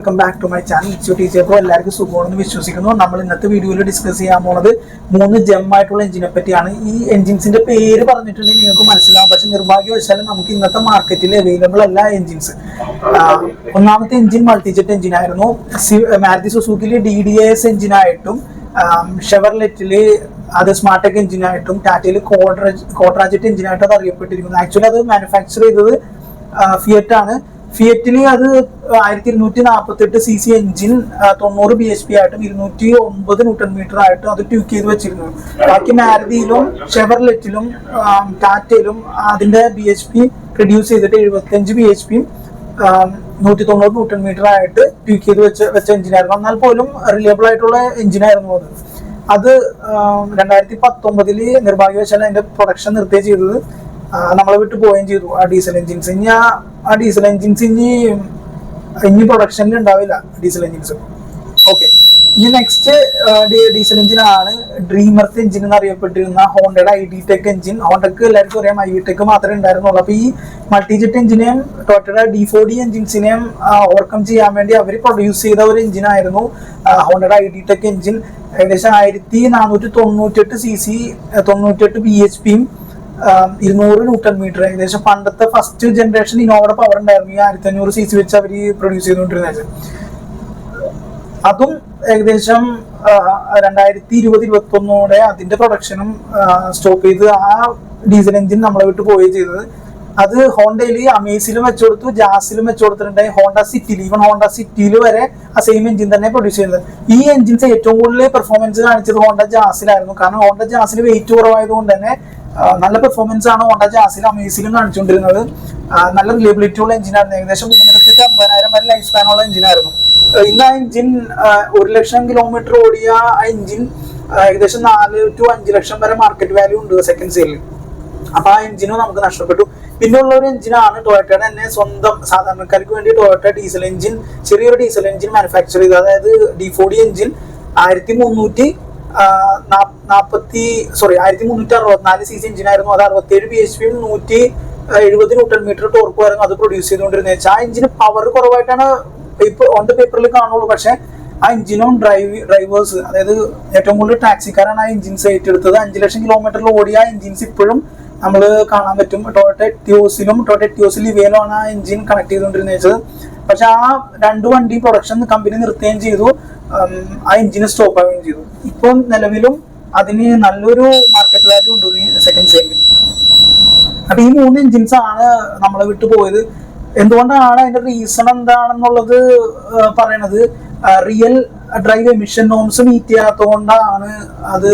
Welcome back to my channel Ichu teacher എല്ലാവർക്കും സുഖമാണെന്ന് വിശ്വസിക്കുന്നു. നമ്മൾ ഇന്നത്തെ വീഡിയോയിൽ ഡിസ്കസ് ചെയ്യാൻ പോണത് മൂന്ന് ജെം ആയിട്ടുള്ള എഞ്ചിനെ പറ്റിയാണ്. ഈ എഞ്ചിൻസിന്റെ പേര് പറഞ്ഞിട്ടുണ്ടെങ്കിൽ നിങ്ങൾക്ക് മനസ്സിലാവും. പക്ഷെ നിർഭാഗ്യവശാലും നമുക്ക് ഇന്നത്തെ മാർക്കറ്റിൽ അവൈലബിൾ അല്ല എഞ്ചിൻസ് ഒന്നാമത്തെ എഞ്ചിൻ മൾട്ടിജെറ്റ് എഞ്ചിൻ ആയിരുന്നു. മാരുതി സുസൂക്കിലെ ഡി ഡി എസ് എഞ്ചിനായിട്ടും ഷെവർലെറ്റിൽ അത് സ്മാർട്ടെക് എഞ്ചിനായിട്ടും ടാറ്റയിൽ കോട്രാജെറ്റ് എഞ്ചിനായിട്ടും അത് അറിയപ്പെട്ടിരിക്കുന്നു. ആക്ച്വലി അത് മാനുഫാക്ചർ ചെയ്തത് ഫിയറ്റ് ആണ് ഫിയറ്റിന് അത് ആയിരത്തി ഇരുന്നൂറ്റി നാൽപ്പത്തി എട്ട് സി സി എഞ്ചിൻ തൊണ്ണൂറ് ബി എച്ച് പി ആയിട്ടും ഇരുന്നൂറ്റി ഒമ്പത് ന്യൂട്ടൺ മീറ്റർ ആയിട്ടും അത് ട്യൂക്ക് ചെയ്ത് വെച്ചിരുന്നു. ബാക്കി മാരുതിയിലും ഷെവർലെറ്റിലും ടാറ്റയിലും അതിന്റെ ബി എച്ച് പി റിഡ്യൂസ് ചെയ്തിട്ട് എഴുപത്തഞ്ച് ബി എച്ച് പിയും നൂറ്റി തൊണ്ണൂറ് ന്യൂട്ടൺ മീറ്റർ ആയിട്ട് ട്യൂക്ക് ചെയ്ത് വെച്ച വെച്ച എഞ്ചിനായിരുന്നു. എന്നാൽ പോലും റിലയബിൾ ആയിട്ടുള്ള എഞ്ചിനായിരുന്നു അത്. അത് രണ്ടായിരത്തി പത്തൊമ്പതിൽ നിർഭാഗ്യവശാൽ അതിന്റെ പ്രൊഡക്ഷൻ നിർത്തുകയും ചെയ്തത് നമ്മളെ വിട്ട് പോവുകയും ചെയ്തു ആ ഡീസൽ എഞ്ചിൻസ്. ഇനി ആ ആ ഡീസൽ എഞ്ചിൻസ് ഇനി ഇനി പ്രൊഡക്ഷനിൽ ഉണ്ടാവില്ല ഡീസൽ എഞ്ചിൻസ്. ഓക്കെ. ഇനി നെക്സ്റ്റ് ഡീസൽ എഞ്ചിൻ ആണ് ഡ്രീമർത്ത് എഞ്ചിൻ എന്ന് അറിയപ്പെട്ടിരുന്ന ഹോണ്ടയുടെ ഐ ഡി ടെക് എഞ്ചിൻ ഹോണ്ടക്ക് എല്ലാവർക്കും അറിയാം ഐ ഡി ടെക് മാത്രമേ ഉണ്ടായിരുന്നുള്ളൂ. അപ്പൊ ഈ മൾട്ടിജെറ്റ് എഞ്ചിനെയും ടോട്ടയുടെ ഡി ഫോർ ഡി എഞ്ചിൻസിനെയും ഓവർകം ചെയ്യാൻ വേണ്ടി അവർ പ്രൊഡ്യൂസ് ചെയ്ത ഒരു എഞ്ചിൻ ആയിരുന്നു ഹോണ്ടയുടെ ഐ ഡി ടെക് എഞ്ചിൻ ഏകദേശം ആയിരത്തി നാനൂറ്റി തൊണ്ണൂറ്റെട്ട് സി സി തൊണ്ണൂറ്റെട്ട് ബി എച്ച് പിയും ഇരുന്നൂറ് ന്യൂട്ടൺ മീറ്റർ. ഏകദേശം പണ്ടത്തെ ഫസ്റ്റ് ജനറേഷൻ ഇന്നോവയുടെ പവർ ഉണ്ടായിരുന്നു. ഈ ആയിരത്തി അഞ്ഞൂറ് സി സി വെച്ച് അവർ പ്രൊഡ്യൂസ് ചെയ്തുകൊണ്ടിരുന്നത്. അതും ഏകദേശം രണ്ടായിരത്തി ഇരുപത് ഇരുപത്തി ഒന്നോടെ അതിന്റെ പ്രൊഡക്ഷനും സ്റ്റോപ്പ് ചെയ്ത് ആ ഡീസൽ എഞ്ചിൻ നമ്മളെ വിട്ട് പോവുകയും ചെയ്തത്. അത് ഹോണ്ടയിൽ അമേസിലും വെച്ചു കൊടുത്തു ജാസിലും വെച്ചു കൊടുത്തിട്ടുണ്ട്. ഹോണ്ട സിറ്റിയിൽ ഈവൻ ഹോണ്ട സിറ്റിയിൽ വരെ ആ സെയിം എഞ്ചിൻ തന്നെ പ്രൊഡ്യൂസ് ചെയ്തത് ഈ എഞ്ചിൻസ് ഏറ്റവും കൂടുതൽ പെർഫോമൻസ് കാണിച്ചത് ഹോണ്ട ജാസിലായിരുന്നു. കാരണം ഹോണ്ട ജാസിൽ വെയിറ്റ് കുറവായതുകൊണ്ട് തന്നെ നല്ല പെർഫോമൻസ് ആണ് ഹോണ്ട ജാസിലും അമേസിലും കാണിച്ചുകൊണ്ടിരുന്നത്. നല്ല റിലയബിലിറ്റി ഉള്ള എഞ്ചിനായിരുന്നു ഏകദേശം മൂന്ന് ലക്ഷത്തി അമ്പതിനായിരം വരെ ലൈഫ് സ്പാൻ ഉള്ള എഞ്ചിനായിരുന്നു ഇന്ന് ആ എഞ്ചിൻ ഒരു ലക്ഷം കിലോമീറ്റർ ഓടിയ ആ എഞ്ചിൻ ഏകദേശം നാല് ടു അഞ്ച് ലക്ഷം വരെ മാർക്കറ്റ് വാല്യൂ ഉണ്ട് സെക്കൻഡ് സെയിലിൽ അപ്പൊ ആ എഞ്ചിനും നമുക്ക് നഷ്ടപ്പെട്ടു. പിന്നെ ഉള്ള ഒരു എഞ്ചിനാണ് ടൊയറ്റയുടെ തന്നെ സ്വന്തം സാധാരണക്കാർക്ക് വേണ്ടി ടൊയറ്റ ഡീസൽ എഞ്ചിൻ ചെറിയൊരു ഡീസൽ എഞ്ചിൻ മാനുഫാക്ചർ ചെയ്തത്. അതായത് ഡി ഫോർഡി എഞ്ചിൻ ആയിരത്തി മുന്നൂറ്റി നാൽപ്പത്തി സോറി ആയിരത്തി മുന്നൂറ്റി അറുപത്തിനാല് സി സി എഞ്ചിൻ ആയിരുന്നു അത് അറുപത്തേഴ് പി എച്ച് നൂറ്റി എഴുപത് ന്യൂട്ടൺ മീറ്റർ ടോർക്ക് ആയിരുന്നു അത് പ്രൊഡ്യൂസ് ചെയ്തുകൊണ്ടിരുന്നത്. ആ എഞ്ചിന് പവർ കുറവായിട്ടാണ് പേപ്പർ ഓൺ ദ പേപ്പറിൽ കാണുള്ളൂ. പക്ഷെ ആ എഞ്ചിനും ഡ്രൈവ് ഡ്രൈവേഴ്സ് അതായത് ഏറ്റവും കൂടുതൽ ടാക്സിക്കാരാണ് ആ എഞ്ചിൻസ് ഏറ്റെടുത്തത്. അഞ്ച് ലക്ഷം കിലോമീറ്ററിൽ ഓടിയ ആ എഞ്ചിൻസ് ഇപ്പോഴും നമ്മൾ കാണാൻ പറ്റും. ടൊയോട്ട ടിയോസിലും ടൊയോട്ട ടിയോസിൽ ഇവയിലുമാണ് ആ എഞ്ചിൻ കണക്ട് ചെയ്തുകൊണ്ടിരുന്നത് പക്ഷെ ആ രണ്ട് വണ്ടി പ്രൊഡക്ഷൻ കമ്പനി നിർത്തുകയും ചെയ്തു. ആ എഞ്ചിന് സ്റ്റോപ്പ് ആവുകയും ചെയ്തു. ഇപ്പം നിലവിലും അതിന് നല്ലൊരു മാർക്കറ്റ് വാല്യൂ ഉണ്ട് സെക്കൻഡ് സെയിലിൽ അപ്പൊ ഈ മൂന്ന് എഞ്ചിൻസ് ആണ് നമ്മളെ വിട്ടു പോയത്. എന്തുകൊണ്ടാണ് അതിന്റെ റീസൺ എന്താണെന്നുള്ളത് പറയണത്? Real drive emission norms meet ചെയ്യാത്തത് കൊണ്ടാണ് അത്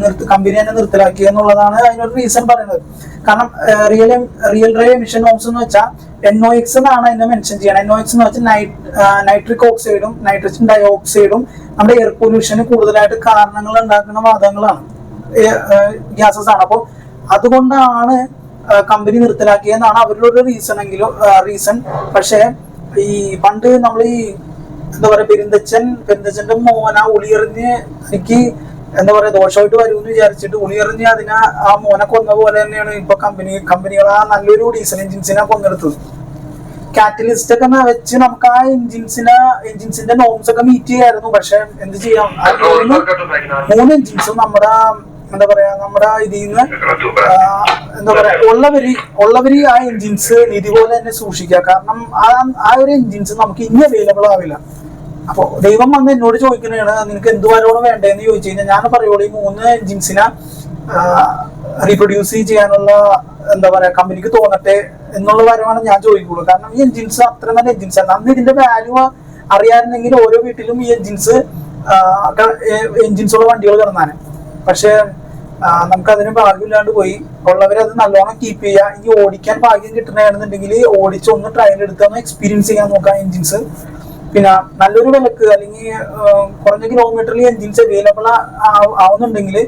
നിർത്തി കമ്പനി തന്നെ നിർത്തലാക്കിയെന്നുള്ളതാണ് അതിനൊരു റീസൺ പറയുന്നത്. കാരണം real real drive emission norms എന്ന് വെച്ചാൽ എൻ ഒ എക്സ് എന്നാണ് അതിനെ മെൻഷൻ ചെയ്യണം. എൻ ഒ എക്സ് എന്ന് വെച്ചാൽ നൈട്രിക് ഓക്സൈഡും നൈട്രജൻ ഡയോക്സൈഡും നമ്മുടെ എയർ പൊല്യൂഷന് കൂടുതലായിട്ട് കാരണങ്ങൾ ഉണ്ടാക്കുന്ന വാദങ്ങളാണ് ഗ്യാസസ് ആണ്. അപ്പോൾ അതുകൊണ്ടാണ് കമ്പനി നിർത്തലാക്കിയെന്നാണ് അവരുടെ ഒരു റീസൺ എങ്കിലും റീസൺ പക്ഷേ ഈ പണ്ട് നമ്മൾ ഈ എന്താ പറയുക പെരിന്തച്ചൻ പെരിന്തച്ചന്റെ മോന ഉളിയറിഞ്ഞ് എനിക്ക് എന്താ പറയാ ദോഷമായിട്ട് വരുമെന്ന് വിചാരിച്ചിട്ട് ഉണിയെറിഞ്ഞ് അതിനെ ആ മോനെ കൊന്ന പോലെ തന്നെയാണ് ഇപ്പൊ കമ്പനി കമ്പനികൾ ആ നല്ലൊരു ഡീസൽ എഞ്ചിൻസിനെ കൊന്നെടുത്തത്. കാറ്റലിസ്റ്റ് ഒക്കെ വെച്ച് നമുക്ക് ആ എഞ്ചിൻസിനെ എഞ്ചിൻസിന്റെ നോംസ് ഒക്കെ മീറ്റ് ചെയ്യായിരുന്നു. പക്ഷെ എന്ത് ചെയ്യാം? മൂന്ന് എഞ്ചിൻസും നമ്മുടെ എന്താ പറയാ നമ്മുടെ ഇതിൽ നിന്ന് എന്താ പറയാ ഉള്ളവര് ഉള്ളവര് ആ എഞ്ചിൻസ് ഇതുപോലെ തന്നെ സൂക്ഷിക്കുക. കാരണം ആ ആ ഒരു എഞ്ചിൻസ് നമുക്ക് ഇനി അവൈലബിൾ ആവില്ല. അപ്പൊ ദൈവം വന്ന് എന്നോട് ചോദിക്കുന്നതാണ് നിനക്ക് എന്ത് വരവാണ് വേണ്ടതെന്ന് ചോദിച്ചു കഴിഞ്ഞാൽ ഞാൻ പറയുള്ളൂ ഈ മൂന്ന് എൻജിൻസിനെ റീപ്രൊഡ്യൂസ് ചെയ്യാനുള്ള എന്താ പറയാ കമ്പനിക്ക് തോന്നട്ടെ എന്നുള്ള വരവാണ് ഞാൻ ചോദിക്കുള്ളൂ. കാരണം ഈ എൻജിൻസ് അത്ര നല്ല എൻജിൻസ് ആണ്. അന്ന് ഇതിന്റെ വാല്യൂ അറിയാറുണ്ടെങ്കിൽ ഓരോ വീട്ടിലും ഈ എൻജിൻസ് എൻജിൻസ് ഉള്ള വണ്ടികൾ കിടന്നാണ്. പക്ഷെ നമുക്ക് അതിന് ഭാഗ്യമില്ലാണ്ട് പോയി. ഉള്ളവരത് നല്ലോണം കീപ്പ് ചെയ്യുക. ഈ ഓടിക്കാൻ ഭാഗ്യം കിട്ടണമെന്നുണ്ടെങ്കിൽ ഓടിച്ചൊന്ന് ട്രയൽ എടുത്ത് ഒന്ന് എക്സ്പീരിയൻസ് ചെയ്യാൻ നോക്കാം എഞ്ചിൻസ് പിന്നെ നല്ലൊരു വിലക്ക് അല്ലെങ്കിൽ കുറഞ്ഞ കിലോമീറ്ററിൽ എൻജിൻസ് അവൈലബിൾ ആവുന്നുണ്ടെങ്കിൽ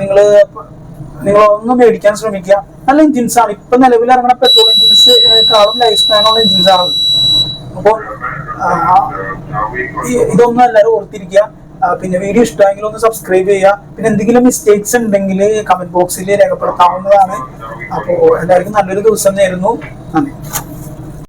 നിങ്ങൾ നിങ്ങൾ ഒന്ന് മേടിക്കാൻ ശ്രമിക്കുക. നല്ല എൻജിൻസ് ആണ്. ഇപ്പൊ നിലവിൽ ഇറങ്ങുന്ന petrol engines engines life span ഉള്ള എൻജിൻസ് ആണ്. അപ്പോൾ ഇതൊന്നും എല്ലാവരും ഓർത്തിരിക്കുക. പിന്നെ വീഡിയോ ഇഷ്ടമെങ്കിൽ ഒന്ന് സബ്സ്ക്രൈബ് ചെയ്യുക. പിന്നെ എന്തെങ്കിലും മിസ്റ്റേക്സ് ഉണ്ടെങ്കിൽ കമന്റ് ബോക്സിൽ രേഖപ്പെടുത്താവുന്നതാണ്. അപ്പോൾ എല്ലാവർക്കും നല്ലൊരു ദിവസം നേരുന്നു. നന്ദി.